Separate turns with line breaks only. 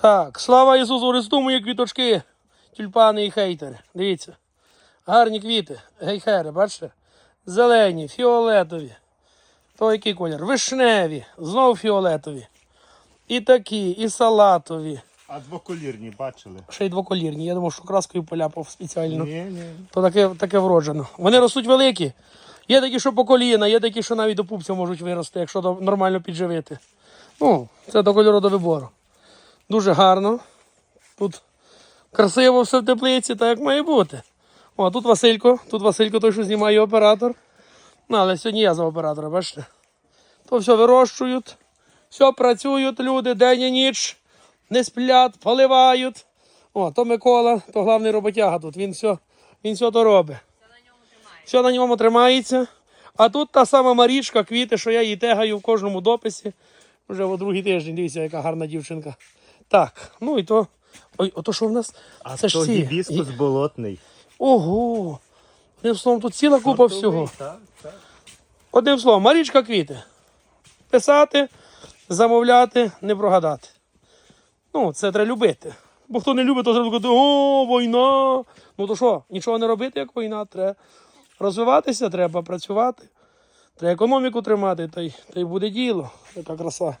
Так, слава Ісусу Христу, мої квіточки, тюльпани і хейтери. Дивіться. Гарні квіти, гейхери, бачите? Зелені, фіолетові. То який колір? Вишневі, знов фіолетові. І такі, і салатові.
А двоколірні бачили?
Ще й двоколірні. Я думав, що краскою поляпав спеціально.
Ні, ні.
То таке, таке вроджено. Вони ростуть великі. Є такі, що по коліна, є такі, що навіть до пупця можуть вирости, якщо нормально підживити. Ну, це до кольору до вибору. Дуже гарно. Тут красиво все в теплиці, так як має бути. О, тут Василько, тут Василько той, що знімає оператор. Ну, але сьогодні я за оператора, бачите? То все вирощують, все працюють люди день і ніч, не сплять, поливають. О, то Микола, то головний роботяга тут. Він все, він все то робить. Все на ньому тримається. А тут та сама Марічка, квіти, що я її тегаю в кожному дописі. Вже в другий тиждень, дивіться, яка гарна дівчинка. Так, ну і то. Ой, ото що в нас?
А
це ж ці.
гібіскус болотний.
Ого! Одним словом, тут ціла купа всього.
Так, так.
Одним словом, Марічка квіти. Писати, замовляти, не прогадати. Ну, це треба любити. Бо хто не любить, то зразу казати, о, війна. Ну то що, нічого не робити, як війна. Треба розвиватися, треба працювати, треба економіку тримати, та й, та й буде діло. Яка краса.